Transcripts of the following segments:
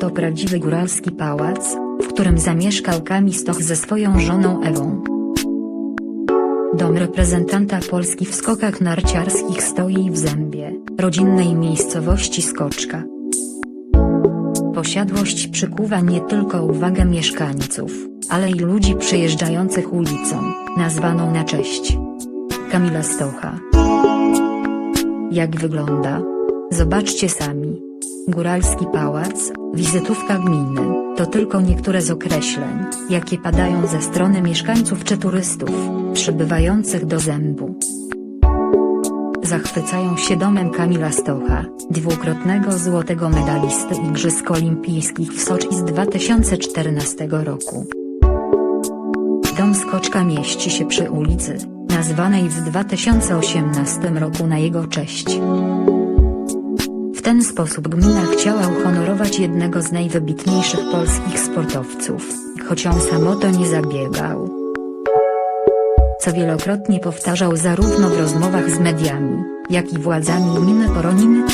To prawdziwy góralski pałac, w którym zamieszkał Kamil Stoch ze swoją żoną Ewą. Dom reprezentanta Polski w skokach narciarskich stoi w Zębie, rodzinnej miejscowości Skoczka. Posiadłość przykuwa nie tylko uwagę mieszkańców, ale i ludzi przejeżdżających ulicą, nazwaną na cześć Kamila Stocha. Jak wygląda? Zobaczcie sami. Góralski pałac, wizytówka gminy, to tylko niektóre z określeń, jakie padają ze strony mieszkańców czy turystów, przybywających do zębu. Zachwycają się domem Kamila Stocha, dwukrotnego złotego medalisty Igrzysk Olimpijskich w Soczi z 2014 roku. Dom Skoczka mieści się przy ulicy, nazwanej w 2018 roku na jego cześć. W ten sposób gmina chciała uhonorować jednego z najwybitniejszych polskich sportowców, choć on sam o to nie zabiegał. Co wielokrotnie powtarzał zarówno w rozmowach z mediami, jak i władzami gminy Poroniny.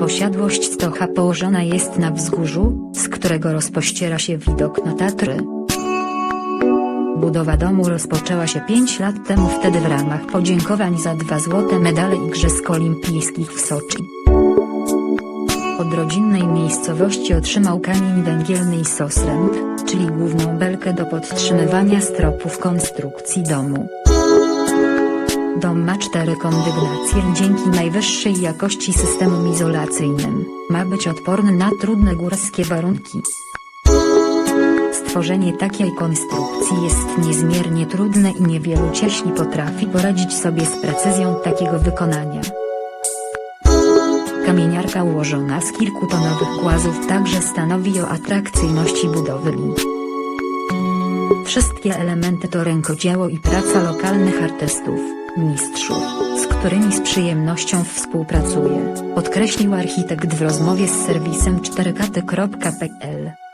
Posiadłość Stocha położona jest na wzgórzu, z którego rozpościera się widok na Tatry. Budowa domu rozpoczęła się 5 lat temu wtedy w ramach podziękowań za dwa złote medale Igrzysk Olimpijskich w Soczi. Od rodzinnej miejscowości otrzymał kamień węgielny i sosręb, czyli główną belkę do podtrzymywania stropów konstrukcji domu. Dom ma cztery kondygnacje i dzięki najwyższej jakości systemom izolacyjnym, ma być odporny na trudne górskie warunki. Stworzenie takiej konstrukcji jest niezmiernie trudne i niewielu cieśli potrafi poradzić sobie z precyzją takiego wykonania. Kamieniarka ułożona z kilkutonowych głazów także stanowi o atrakcyjności budowy linii. Wszystkie elementy to rękodzieło i praca lokalnych artystów, mistrzów, z którymi z przyjemnością współpracuje, podkreślił architekt w rozmowie z serwisem 4katy.pl.